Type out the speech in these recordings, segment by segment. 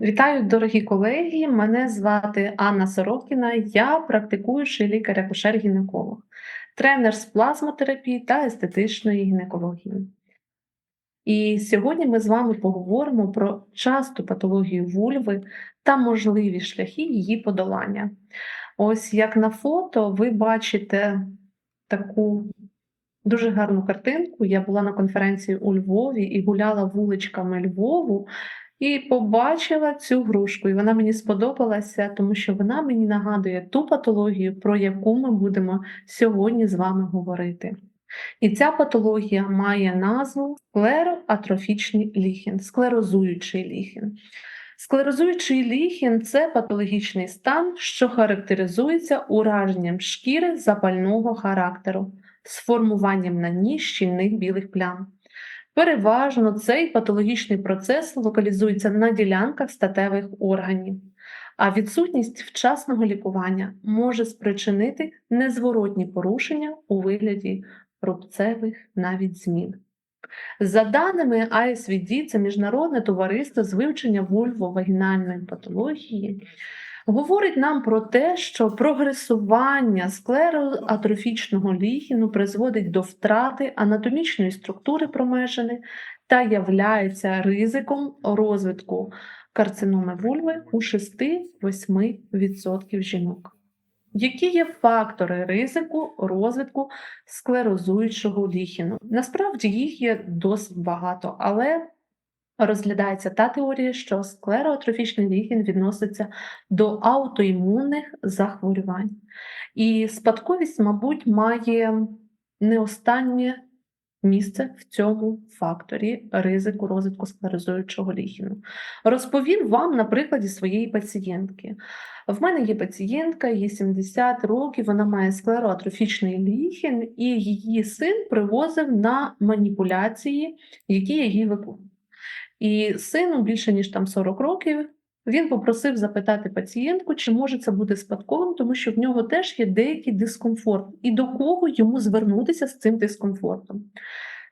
Вітаю, дорогі колеги. Мене звати Анна Сорокіна. Я практикуючий лікар-акушер-гінеколог, тренер з плазмотерапії та естетичної гінекології. І сьогодні ми з вами поговоримо про часту патологію вульви та можливі шляхи її подолання. Ось як на фото ви бачите таку дуже гарну картинку. Я була на конференції у Львові і гуляла вуличками Львову. І побачила цю грушку, і вона мені сподобалася, тому що вона мені нагадує ту патологію, про яку ми будемо сьогодні з вами говорити. І ця патологія має назву склероатрофічний ліхін, склерозуючий ліхін. Склерозуючий ліхін це патологічний стан, що характеризується ураженням шкіри запального характеру, з формуванням на ній щільних білих плям. Переважно цей патологічний процес локалізується на ділянках статевих органів, а відсутність вчасного лікування може спричинити незворотні порушення у вигляді рубцевих навіть змін. За даними ISVD, це міжнародне товариство з вивчення вульвовагінальної патології, говорить нам про те, що прогресування склероатрофічного ліхіну призводить до втрати анатомічної структури промежини та являється ризиком розвитку карциноми вульви у 6-8% жінок. Які є фактори ризику розвитку склерозуючого ліхіну? Насправді їх є досить багато, але розглядається та теорія, що склероатрофічний ліхін відноситься до аутоімунних захворювань. І спадковість, мабуть, має не останнє місце в цьому факторі ризику розвитку склерозуючого ліхіну. Розповім вам на прикладі своєї пацієнтки. В мене є пацієнтка, їй 70 років, вона має склероатрофічний ліхін, і її син привозив на маніпуляції, які я їй виконую. І сину більше ніж там 40 років. Він попросив запитати пацієнтку, чи може це бути спадковим, тому що в нього теж є деякий дискомфорт, і до кого йому звернутися з цим дискомфортом.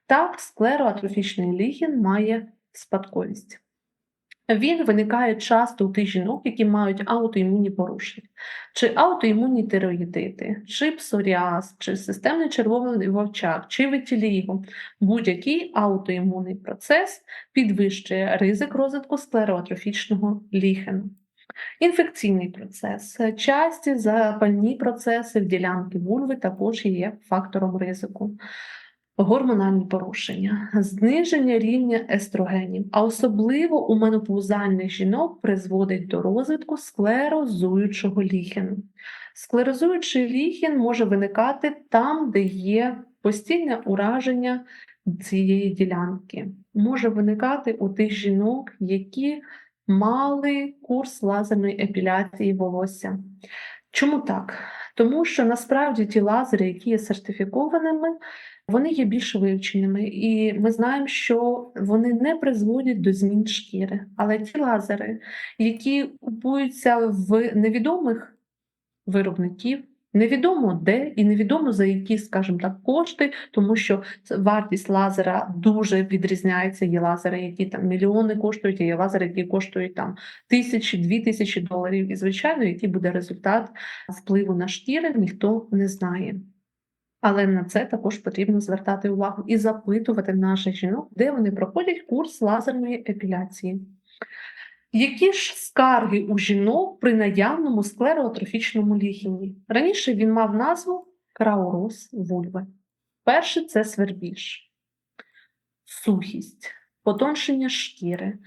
Так, склероатрофічний лігін має спадковість. Він виникає часто у тих жінок, які мають аутоімунні порушення, чи аутоімунні тироїдити, чи псоріаз, чи системний червоний вовчак, чи витіліго. Будь-який аутоімунний процес підвищує ризик розвитку склероатрофічного ліхену. Інфекційний процес, часті запальні процеси в ділянки вульви також є фактором ризику гормональні порушення, зниження рівня естрогенів, а особливо у менопаузальних жінок призводить до розвитку склерозуючого ліхіну. Склерозуючий ліхін може виникати там, де є постійне ураження цієї ділянки. Може виникати у тих жінок, які мали курс лазерної епіляції волосся. Чому так? Тому що насправді ті лазери, які є сертифікованими, вони є більш вивченими, і ми знаємо, що вони не призводять до змін шкіри. Але ті лазери, які купуються в невідомих виробників, невідомо де і невідомо за які, скажімо так, кошти, тому що вартість лазера дуже відрізняється. Є лазери, які там мільйони коштують, є лазери, які коштують там тисячі, дві тисячі доларів. І, звичайно, який буде результат впливу на шкіри, ніхто не знає. Але на це також потрібно звертати увагу і запитувати наших жінок, де вони проходять курс лазерної епіляції. Які ж скарги у жінок при наявному склероатрофічному ліхіні? Раніше він мав назву крауроз вульви. Перше це свербіж, сухість, потоншення шкіри,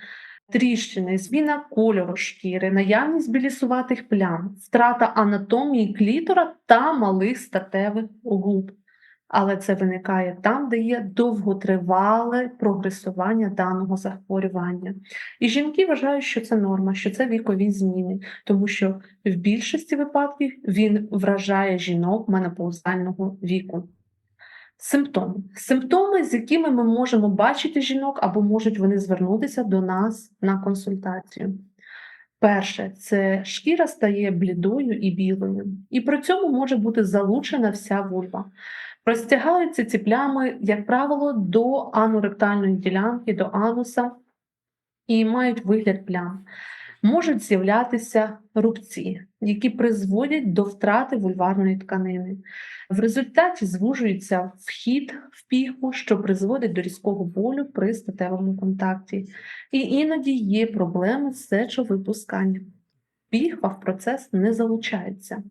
тріщини, зміна кольору шкіри, наявність білісуватих плям, втрата анатомії клітора та малих статевих губ. Але це виникає там, де є довготривале прогресування даного захворювання. І жінки вважають, що це норма, що це вікові зміни, тому що в більшості випадків він вражає жінок менопаузального віку. Симптоми. Симптоми, з якими ми можемо бачити жінок, або можуть вони звернутися до нас на консультацію. Перше, це шкіра стає блідою і білою, і при цьому може бути залучена вся вульва. Розтягаються ці плями, як правило, до аноректальної ділянки, до ануса і мають вигляд плям. Можуть з'являтися рубці, які призводять до втрати вульварної тканини. В результаті звужується вхід в піхву, що призводить до різкого болю при статевому контакті. І іноді є проблеми з сечовипусканням. Піхва в процес не залучається.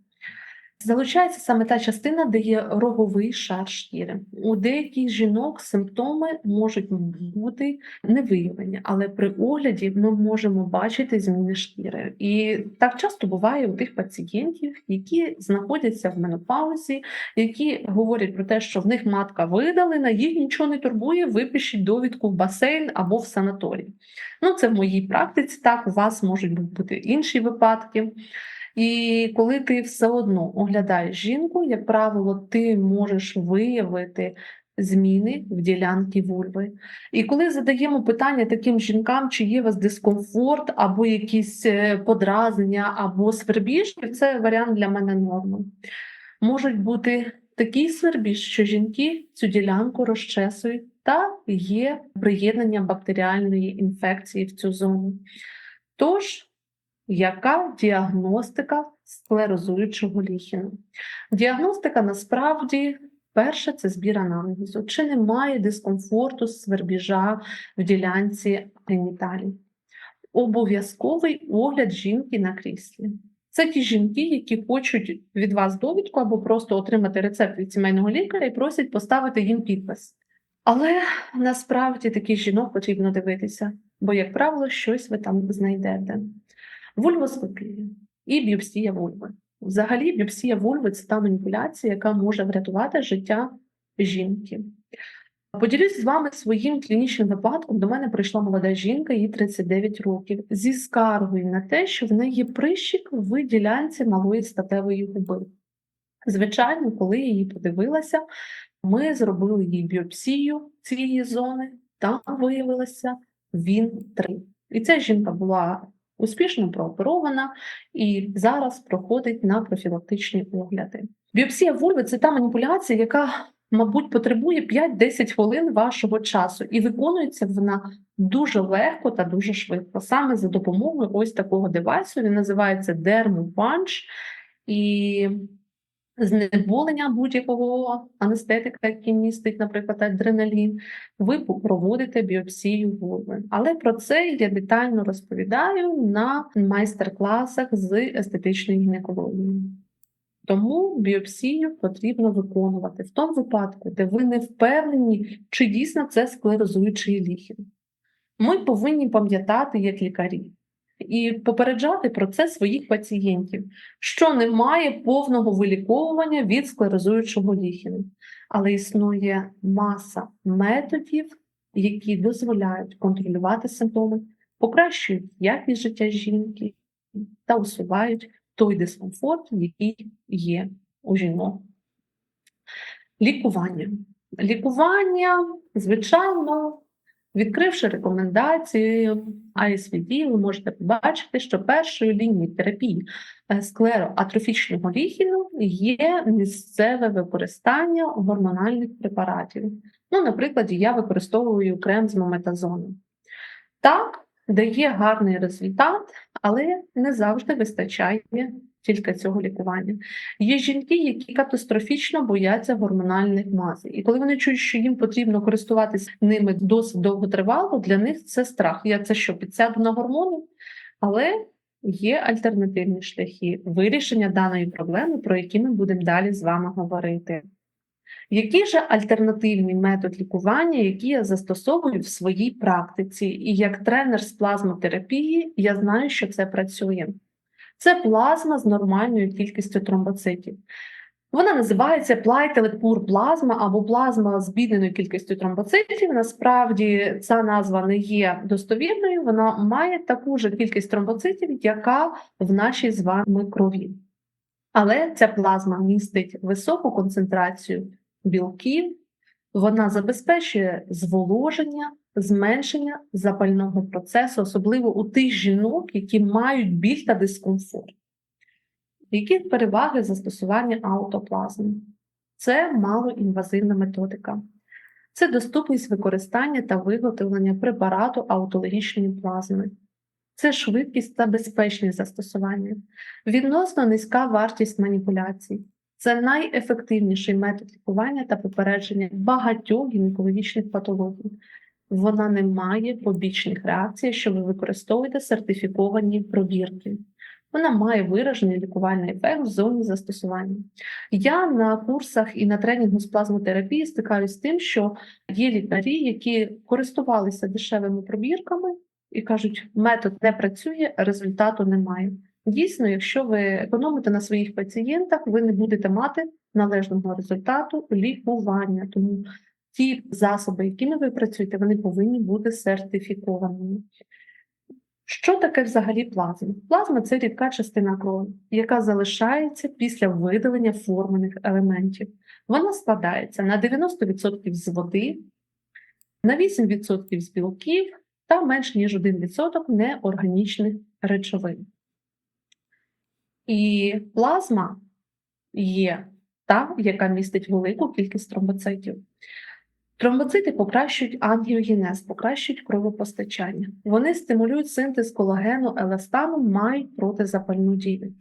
Залучається саме та частина, де є роговий шар шкіри. У деяких жінок симптоми можуть бути невиявлені, але при огляді ми можемо бачити зміни шкіри. І так часто буває у тих пацієнтів, які знаходяться в менопаузі, які говорять про те, що в них матка видалена, їх нічого не турбує, випишіть довідку в басейн або в санаторій. Ну, це в моїй практиці. Так, у вас можуть бути інші випадки. І коли ти все одно оглядаєш жінку, як правило, ти можеш виявити зміни в ділянці вульви. І коли задаємо питання таким жінкам, чи є у вас дискомфорт, або якісь е, подразнення, або свербіж, це варіант для мене норми. Можуть бути такий свербіж, що жінки цю ділянку розчесують, та є приєднання бактеріальної інфекції в цю зону. Тож, яка діагностика склерозуючого ліхіну? Діагностика насправді перше це збір анамнезу. Чи немає дискомфорту свербіжа в ділянці геніталій? Обов'язковий огляд жінки на кріслі. Це ті жінки, які хочуть від вас довідку або просто отримати рецепт від сімейного лікаря і просять поставити їм підпис. Але насправді таких жінок потрібно дивитися, бо, як правило, щось ви там знайдете. Вульвоскопія і біопсія вульви. Взагалі, біопсія вульви це та маніпуляція, яка може врятувати життя жінки. Поділюсь з вами своїм клінічним випадком. До мене прийшла молода жінка, їй 39 років, зі скаргою на те, що в неї прищик в ділянці малої статевої губи. Звичайно, коли я її подивилася, ми зробили їй біопсію цієї зони, там виявилося він 3. І ця жінка була успішно прооперована і зараз проходить на профілактичні огляди. Біопсія вульви це та маніпуляція, яка, мабуть, потребує 5-10 хвилин вашого часу, і виконується вона дуже легко та дуже швидко, саме за допомогою ось такого девайсу. Він називається Punch. І знеболення будь-якого анестетика, який містить, наприклад, адреналін, ви проводите біопсію вульви. Але про це я детально розповідаю на майстер-класах з естетичної гінекології. Тому біопсію потрібно виконувати в тому випадку, де ви не впевнені, чи дійсно це склерозуючий ліхін. Ми повинні пам'ятати як лікарі і попереджати про це своїх пацієнтів, що немає повного виліковування від склерозуючого ліхіну. Але існує маса методів, які дозволяють контролювати симптоми, покращують якість життя жінки та усувають той дискомфорт, який є у жінок. Лікування. Лікування, звичайно, Відкривши рекомендації ISVD, ви можете побачити, що першою лінією терапії е, склероатрофічного ліхіну є місцеве використання гормональних препаратів. Ну, Наприклад, я використовую крем з мометазоном. Так, дає гарний результат, але не завжди вистачає тільки цього лікування. Є жінки, які катастрофічно бояться гормональних мазей. І коли вони чують, що їм потрібно користуватися ними досить довготривало, для них це страх. Я це що, підсяду на гормони? Але є альтернативні шляхи вирішення даної проблеми, про які ми будемо далі з вами говорити. Який же альтернативний метод лікування, який я застосовую в своїй практиці, і як тренер з плазмотерапії, я знаю, що це працює. Це плазма з нормальною кількістю тромбоцитів. Вона називається плайтелепур плазма або плазма з бідненою кількістю тромбоцитів. Насправді ця назва не є достовірною, вона має таку ж кількість тромбоцитів, яка в нашій з вами крові. Але ця плазма містить високу концентрацію білків, вона забезпечує зволоження, зменшення запального процесу, особливо у тих жінок, які мають біль та дискомфорт. Які переваги застосування аутоплазми? Це малоінвазивна методика. Це доступність використання та виготовлення препарату аутологічної плазми. це швидкість та безпечність застосування, відносно низька вартість маніпуляцій. Це найефективніший метод лікування та попередження багатьох гінекологічних патологій. Вона не має побічних реакцій, якщо ви використовуєте сертифіковані пробірки. Вона має виражений лікувальний ефект в зоні застосування. Я на курсах і на тренінгу з плазмотерапії стикаюся з тим, що є лікарі, які користувалися дешевими пробірками і кажуть, метод не працює, результату немає. Дійсно, якщо ви економите на своїх пацієнтах, ви не будете мати належного результату лікування. Тому ті засоби, якими ви працюєте, вони повинні бути сертифікованими. Що таке взагалі плазма? Плазма це рідка частина крові, яка залишається після видалення формених елементів. Вона складається на 90% з води, на 8% з білків та менш ніж 1% неорганічних речовин. І плазма є та, яка містить велику кількість тромбоцитів. Тромбоцити покращують ангіогенез, покращують кровопостачання. Вони стимулюють синтез колагену, еластану, мають протизапальну дію.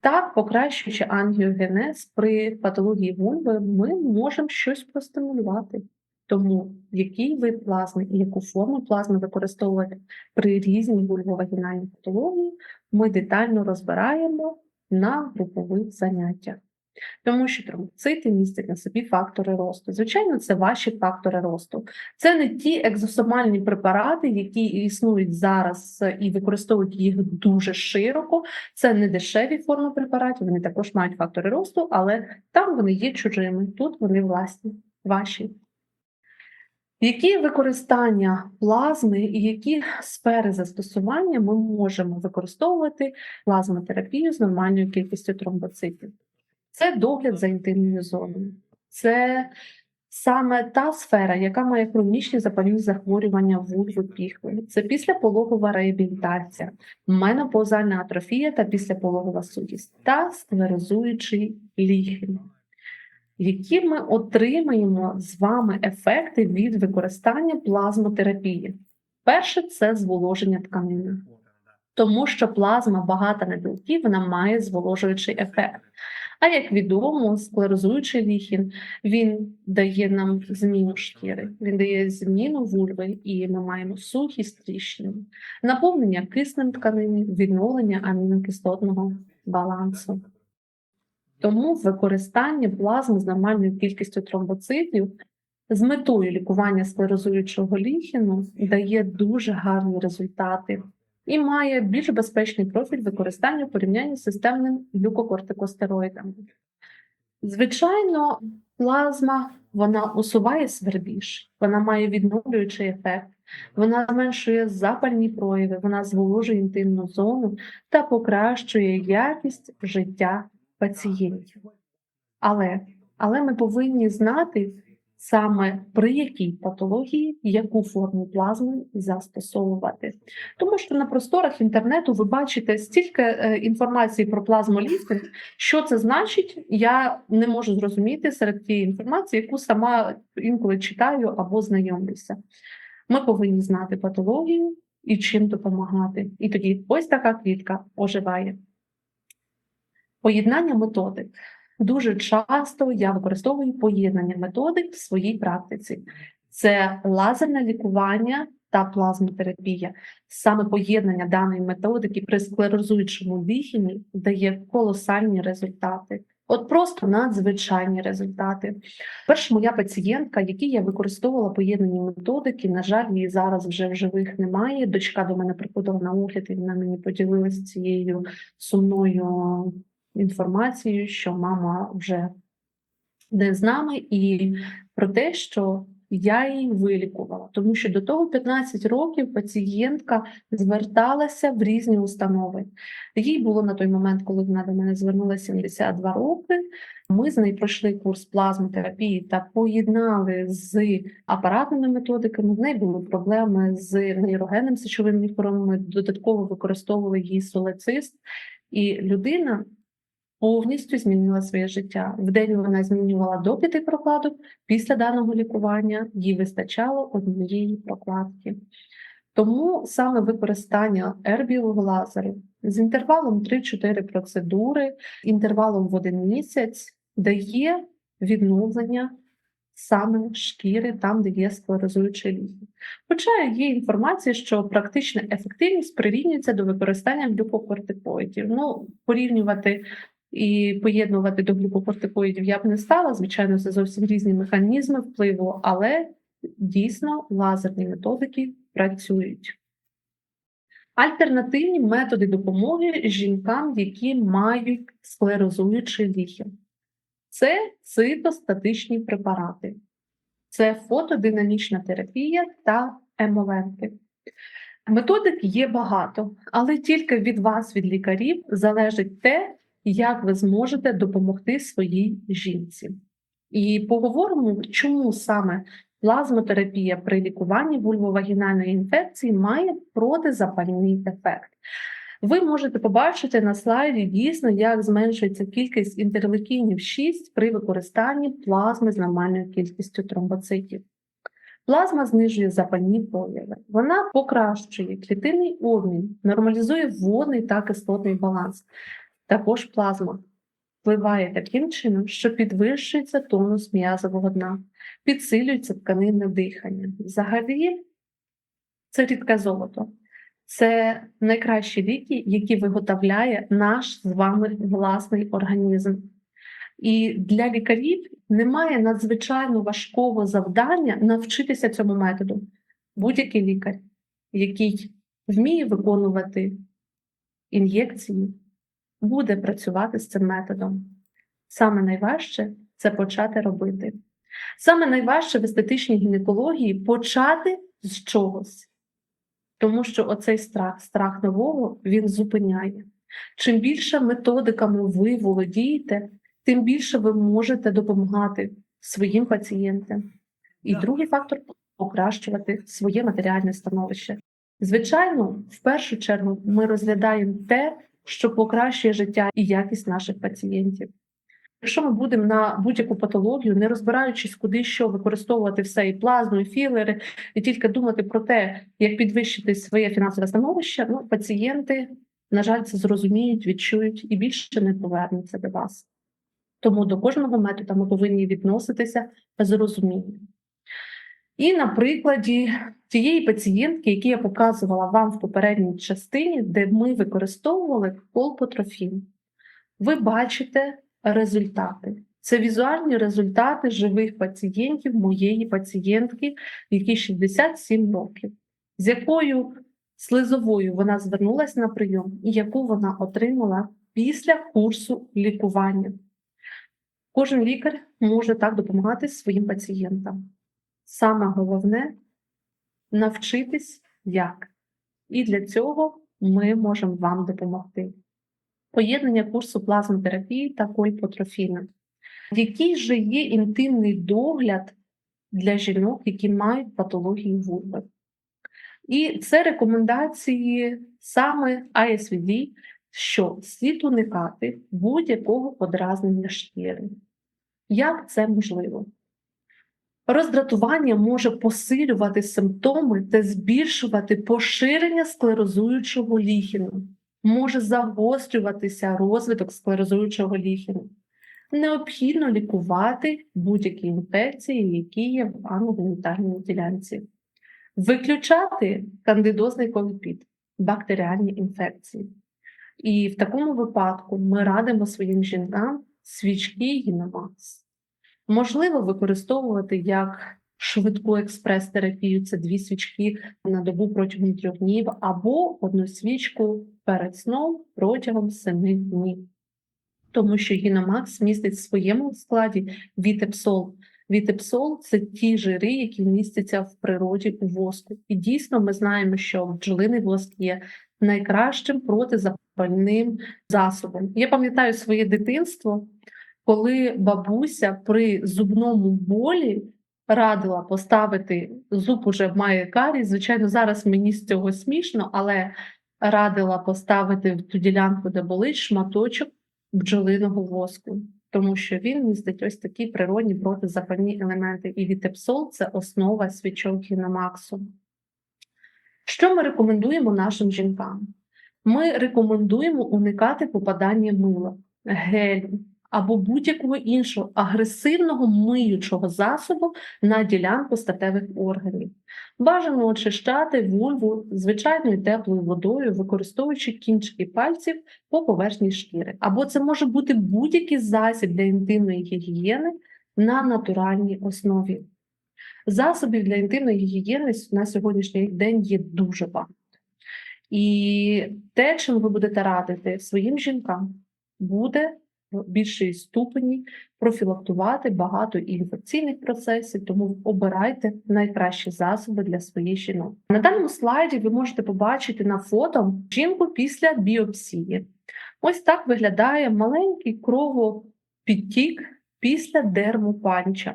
Так, покращуючи ангіогенез при патології вульви, ми можемо щось простимулювати. Тому який вид плазми і яку форму плазми використовувати при різній вульвовагінальній патології, ми детально розбираємо на групових заняттях. Тому що тромбоцити містять на собі фактори росту. Звичайно, це ваші фактори росту. Це не ті екзосомальні препарати, які існують зараз і використовують їх дуже широко. Це не дешеві форми препаратів, вони також мають фактори росту, але там вони є чужими, тут вони власні, ваші. Які використання плазми і які сфери застосування ми можемо використовувати плазмотерапію з нормальною кількістю тромбоцитів? Це догляд за інтимною зоною. Це саме та сфера, яка має хронічні запальні захворювання вульви піхви. Це післяпологова реабілітація, менопаузальна атрофія та післяпологова сутість та склерозуючий ліхін. Які ми отримаємо з вами ефекти від використання плазмотерапії? Перше це зволоження тканини, тому що плазма багата на білки, вона має зволожуючий ефект. А як відомо, склерозуючий ліхін він дає нам зміну шкіри, він дає зміну вульви, і ми маємо сухість тріщини, наповнення киснем тканини, відновлення амінокислотного балансу. Тому використання плазми з нормальною кількістю тромбоцитів з метою лікування склерозуючого ліхіну дає дуже гарні результати і має більш безпечний профіль використання в порівнянні з системним глюкокортикостероїдами. Звичайно, плазма вона усуває свербіж, вона має відновлюючий ефект, вона зменшує запальні прояви, вона зволожує інтимну зону та покращує якість життя пацієнтів. Але, але ми повинні знати саме при якій патології яку форму плазми застосовувати. Тому що на просторах інтернету ви бачите стільки е, інформації про плазмоліфтинг, що це значить, я не можу зрозуміти серед тієї інформації, яку сама інколи читаю або знайомлюся. Ми повинні знати патологію і чим допомагати. І тоді ось така квітка оживає. Поєднання методик. Дуже часто я використовую поєднання методик в своїй практиці. Це лазерне лікування та плазмотерапія. Саме поєднання даної методики при склерозуючому диханні дає колосальні результати. От просто надзвичайні результати. Перша моя пацієнтка, якій я використовувала поєднані методики, на жаль, її зараз вже в живих немає. Дочка до мене приходила на огляд, і вона мені поділилася цією сумною інформацією, що мама вже не з нами, і про те, що я її вилікувала, тому що до того 15 років пацієнтка зверталася в різні установи. Їй було на той момент, коли вона до мене звернулася 72 роки. Ми з нею пройшли курс плазмотерапії та поєднали з апаратними методиками. В неї були проблеми з нейрогенним сечовим мікроном. Ми додатково використовували її солецист, і людина повністю змінила своє життя. В день вона змінювала до п'яти прокладок. Після даного лікування їй вистачало однієї прокладки. Тому саме використання ербіового лазеру з інтервалом 3-4 процедури, інтервалом в один місяць дає відновлення саме шкіри там, де є склерозуючий ліхін. Хоча є інформація, що практична ефективність прирівнюється до використання глюкокортикоїдів. Ну, порівнювати і поєднувати до глюкокортикоїдів я б не стала. Звичайно, це зовсім різні механізми впливу, але дійсно лазерні методики працюють. Альтернативні методи допомоги жінкам, які мають склерозуючий ліхін. Це цитостатичні препарати, це фотодинамічна терапія та емоленти. Методик є багато, але тільки від вас, від лікарів, залежить те, як ви зможете допомогти своїй жінці. І поговоримо, чому саме плазмотерапія при лікуванні вульвовагінальної інфекції має протизапальний ефект. Ви можете побачити на слайді дійсно, як зменшується кількість інтерлейкінів 6 при використанні плазми з нормальною кількістю тромбоцитів. Плазма знижує запальні прояви, вона покращує клітинний обмін, нормалізує водний та кислотний баланс. Також плазма впливає таким чином, що підвищується тонус м'язового дна, підсилюється тканинне дихання. Взагалі, це рідке золото. Це найкращі ліки, які виготовляє наш з вами власний організм. І для лікарів немає надзвичайно важкого завдання навчитися цьому методу. Будь-який лікар, який вміє виконувати ін'єкції, буде працювати з цим методом. Саме найважче це почати робити. Саме найважче в естетичній гінекології почати з чогось. Тому що оцей страх, страх нового, він зупиняє. Чим більше методиками ви володієте, тим більше ви можете допомагати своїм пацієнтам. І Так. другий фактор покращувати своє матеріальне становище. Звичайно, в першу чергу ми розглядаємо те, що покращує життя і якість наших пацієнтів. Якщо ми будемо на будь-яку патологію, не розбираючись, куди що використовувати все і плазму, і філери, і тільки думати про те, як підвищити своє фінансове становище, ну пацієнти, на жаль, це зрозуміють, відчують і більше не повернуться до вас. Тому до кожного методу ми повинні відноситися з розумінням. І на прикладі тієї пацієнтки, які я показувала вам в попередній частині, де ми використовували колпотрофін, ви бачите результати. Це візуальні результати живих пацієнтів моєї пацієнтки, якій 67 років, з якою слизовою вона звернулася на прийом і яку вона отримала після курсу лікування. Кожен лікар може так допомагати своїм пацієнтам. Саме головне навчитись як. І для цього ми можемо вам допомогти. Поєднання курсу плазмотерапії та кольпотрофіна. Який же є інтимний догляд для жінок, які мають патологію вульви? І це рекомендації саме ISVD, що слід уникати будь-якого подразнення шкіри. Як це можливо? Роздратування може посилювати симптоми та збільшувати поширення склерозуючого ліхіну, може загострюватися розвиток склерозуючого ліхіну. Необхідно лікувати будь-які інфекції, які є в аногенітальній ділянці, виключати кандидозний колепіт, бактеріальні інфекції. І в такому випадку ми радимо своїм жінкам свічки Гіномакс. Можливо використовувати як швидку експрес-терапію, це дві свічки на добу протягом трьох днів, або одну свічку перед сном протягом семи днів. Тому що гіномакс містить в своєму складі вітепсол. Вітепсол це ті жири, які містяться в природі у воску. І дійсно ми знаємо, що бджолиний воск є найкращим протизапальним засобом. Я пам'ятаю своє дитинство, коли бабуся при зубному болі радила поставити зуб уже має каріс. Звичайно, зараз мені з цього смішно, але радила поставити в ту ділянку, де болить шматочок бджолиного воску, тому що він містить ось такі природні протизапальні елементи. І вітепсол це основа свічок гіномаксу. Що ми рекомендуємо нашим жінкам? Ми рекомендуємо уникати попадання мила, гелю або будь-якого іншого агресивного миючого засобу на ділянку статевих органів. Бажано очищати вульву звичайною теплою водою, використовуючи кінчики пальців по поверхні шкіри. Або це може бути будь-який засіб для інтимної гігієни на натуральній основі. Засобів для інтимної гігієни на сьогоднішній день є дуже багато. І те, чим ви будете радити своїм жінкам, буде більшій ступені профілактувати багато інфекційних процесів, тому обирайте найкращі засоби для своїх жінок. На даному слайді ви можете побачити на фото жінку після біопсії. Ось так виглядає маленький кровопідтік після дермопанча.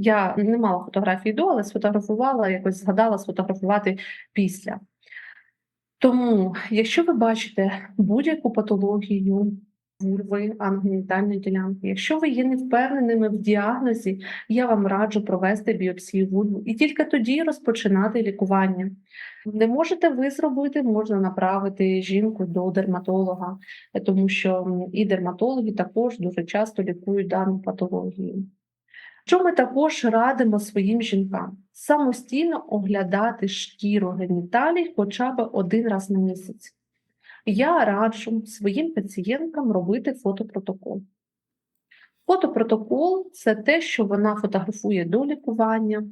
Я не мала фотографії до, але сфотографувала, якось згадала сфотографувати після. Тому, якщо ви бачите будь-яку патологію вульви, ангенітальної ділянки, якщо ви є не впевненими в діагнозі, я вам раджу провести біопсію вульви і тільки тоді розпочинати лікування. Не можете ви зробити, можна направити жінку до дерматолога, тому що і дерматологи також дуже часто лікують дану патологію. Що ми також радимо своїм жінкам? Самостійно оглядати шкіру геніталій хоча б один раз на місяць. Я раджу своїм пацієнткам робити фотопротокол. Фотопротокол це те, що вона фотографує до лікування,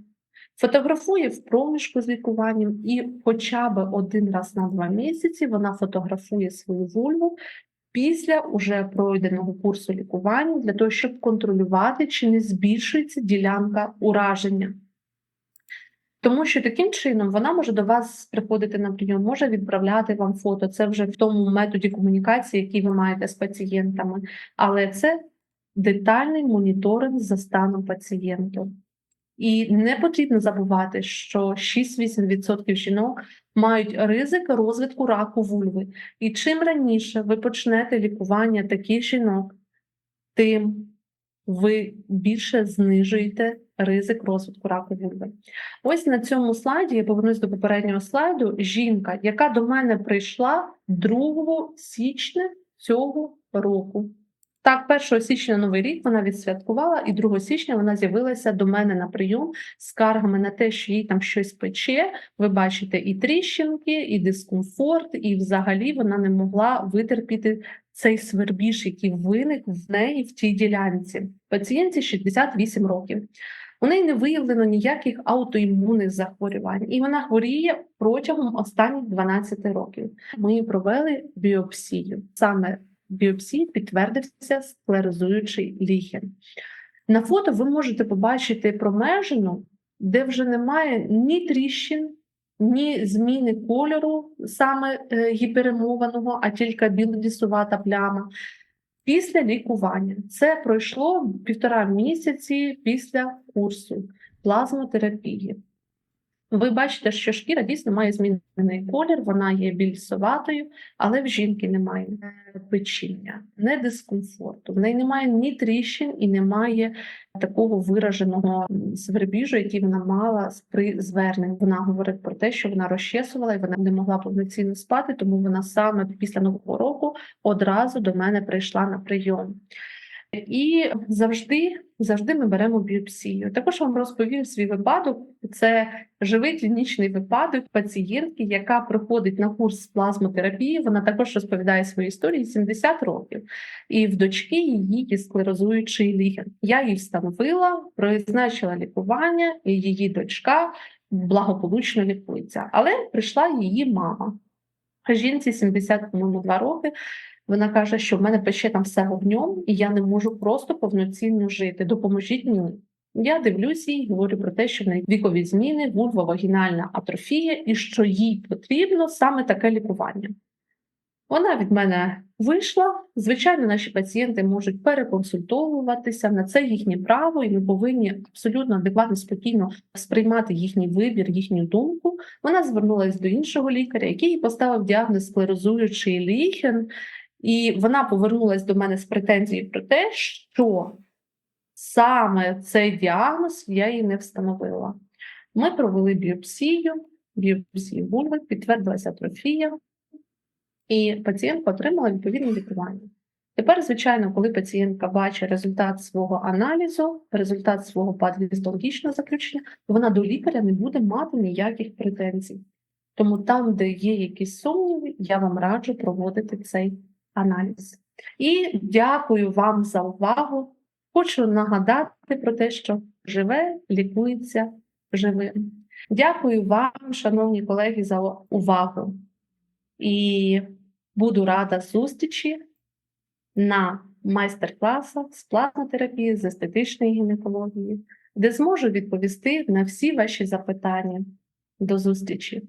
фотографує в проміжку з лікуванням, і хоча б один раз на два місяці вона фотографує свою вульву після уже пройденого курсу лікування для того, щоб контролювати, чи не збільшується ділянка ураження. Тому що таким чином вона може до вас приходити на прийом, може відправляти вам фото. Це вже в тому методі комунікації, який ви маєте з пацієнтами, але це детальний моніторинг за станом пацієнту. І не потрібно забувати, що 6-8% жінок мають ризик розвитку раку вульви. І чим раніше ви почнете лікування таких жінок, тим ви більше знижуєте ризик розвитку раку вульви. Ось на цьому слайді я повернусь до попереднього слайду. Жінка, яка до мене прийшла 2 січня цього року. Так, 1 січня новий рік вона відсвяткувала, і 2 січня вона з'явилася до мене на прийом з скаргами на те, що їй там щось пече. Ви бачите і тріщинки, і дискомфорт, і взагалі вона не могла витерпіти цей свербіж, який виник в неї в тій ділянці. Пацієнтці 68 років. У неї не виявлено ніяких аутоімунних захворювань, і вона хворіє протягом останніх 12 років. Ми провели біопсію. Саме біопсії підтвердився склерозуючий ліхен. На фото ви можете побачити промежину, де вже немає ні тріщин, ні зміни кольору, саме е, гіперемованого, а тільки білодісувата пляма. Після лікування це пройшло півтора місяці після курсу плазмотерапії. Ви бачите, що шкіра дійсно має змінений колір, вона є більсоватою, але в жінки немає печіння, не дискомфорту. В неї немає ні тріщин і немає такого вираженого свербіжу, який вона мала при зверненні. Вона говорить про те, що вона розчесувала і вона не могла повноцінно спати, тому вона саме після нового року одразу до мене прийшла на прийом. І завжди завжди ми беремо біопсію. Також вам розповім свій випадок. Це живий клінічний випадок пацієнтки, яка приходить на курс плазмотерапії. Вона також розповідає свою історію 70 років, і в дочки її є склерозуючий ліген. Я її встановила, призначила лікування, і її дочка благополучно лікується. Але прийшла її мама. Жінці 72 роки. Вона каже, що в мене пече там все вогнем, і я не можу просто повноцінно жити. Допоможіть мені. Я дивлюся і говорю про те, що в неї вікові зміни, вульвовагінальна атрофія, і що їй потрібно саме таке лікування. Вона від мене вийшла. Звичайно, наші пацієнти можуть переконсультовуватися на це їхнє право, і ми повинні абсолютно адекватно, спокійно сприймати їхній вибір, їхню думку. Вона звернулася до іншого лікаря, який їй поставив діагноз склерозуючий ліхен, і вона повернулася до мене з претензією про те, що саме цей діагноз я їй не встановила. Ми провели біопсію, біопсії вульви, підтвердилася атрофія, і пацієнтка отримала відповідне лікування. Тепер, звичайно, коли пацієнтка бачить результат свого аналізу, результат свого патогістологічного заключення, вона до лікаря не буде мати ніяких претензій. Тому там, де є якісь сумніви, я вам раджу проводити цей аналіз. І дякую вам за увагу. Хочу нагадати про те, що живе лікується живим. Дякую вам, шановні колеги, за увагу. І буду рада зустрічі на майстер-класах з плазмотерапії, з естетичної гінекології, де зможу відповісти на всі ваші запитання. До зустрічі!